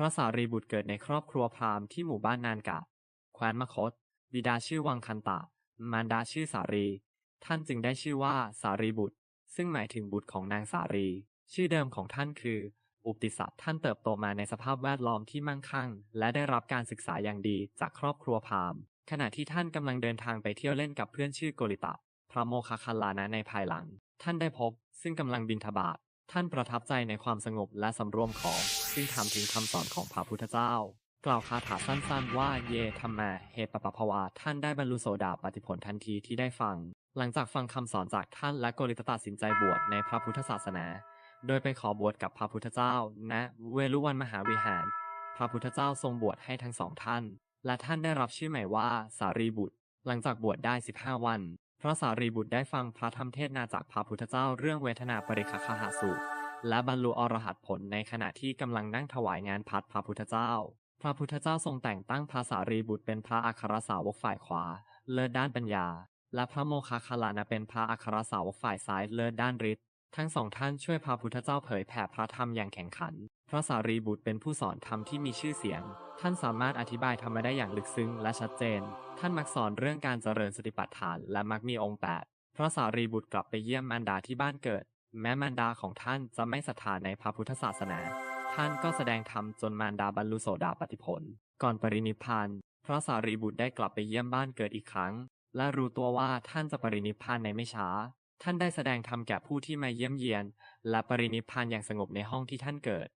พระสารีบุตรเกิดในครอบครัวพราหมณ์ที่หมู่บ้านนานกะแคว้นมคธบิดาชื่อวังคันตะ มารดาชื่อสารี ท่านจึงได้ชื่อว่าสารีบุตร ซึ่งหมายถึงบุตรของนางสารี ชื่อเดิมของท่านคือ อุปติสัตท่านเติบโตมาในสภาพแวดล้อมที่มั่งคั่ง และได้รับการศึกษาอย่างดีจากครอบครัวพราหมณ์ ขณะที่ท่านกำลังเดินทางไปเที่ยวเล่นกับเพื่อนชื่อโกริตะ พระโมคคัลลานะในภายหลัง ท่านได้พบ ซึ่งกำลังบินทบาท ท่านประทับใจในความสงบและสำรวมของ ซึ่งถามถึงคำสอนของพระพุทธเจ้า กล่าวคาถาสั้นๆ ว่าเยธรรมาเฮปปะภวา ท่านได้บรรลุโสดาปฏิผลทันทีที่ได้ฟัง หลังจากฟังคำสอนจากท่านและโกริตตัดสินใจบวชในพระพุทธศาสนา โดยไปขอบวชกับพระพุทธเจ้าณเวลุวันมหาวิหาร พระพุทธเจ้าทรงบวชให้ทั้งสองท่าน และท่านได้รับชื่อใหม่ว่าสารีบุตร หลังจากบวชได้ 15 วัน พระสารีบุตรได้ฟังพระธรรมเทศนาจากพระพุทธเจ้าเรื่องเวทนาปริคคหาสูตร และบรรลุอรหัตผลในขณะที่กำลังนั่งถวายงานพัดพระพุทธเจ้า พระพุทธเจ้าทรงแต่งตั้งพระสารีบุตรเป็นพระอัครสาวกฝ่ายขวา เลิศด้านปัญญา และพระโมคคัลลานะเป็นพระอัครสาวกฝ่ายซ้ายเลิศด้านฤทธิ์ทั้งสองท่านช่วยพระพุทธเจ้าเผยแผ่พระธรรมอย่างแข่งขัน พระสารีบุตรเป็นผู้สอนธรรมที่มีชื่อเสียง ท่านสามารถอธิบายธรรมได้อย่างลึกซึ้งและชัดเจน ท่านมักสอนเรื่องการเจริญสติปัฏฐานและมักมีองค์แปดพระสารีบุตรกลับไปเยี่ยมมารดาที่บ้านเกิด แม้มารดาของท่านจะไม่ศรัทธาในพระพุทธศาสนา ท่านก็แสดงธรรมจนมารดาบรรลุโสดาปติผล ก่อนปรินิพพาน พระสารีบุตรได้กลับไปเยี่ยมบ้านเกิดอีกครั้ง และรู้ตัวว่าท่านจะปรินิพพานในไม่ช้า ท่านได้แสดงธรรมแก่ผู้ที่มาเยี่ยมเยียน และปรินิพพานอย่างสงบในห้องที่ท่านเกิด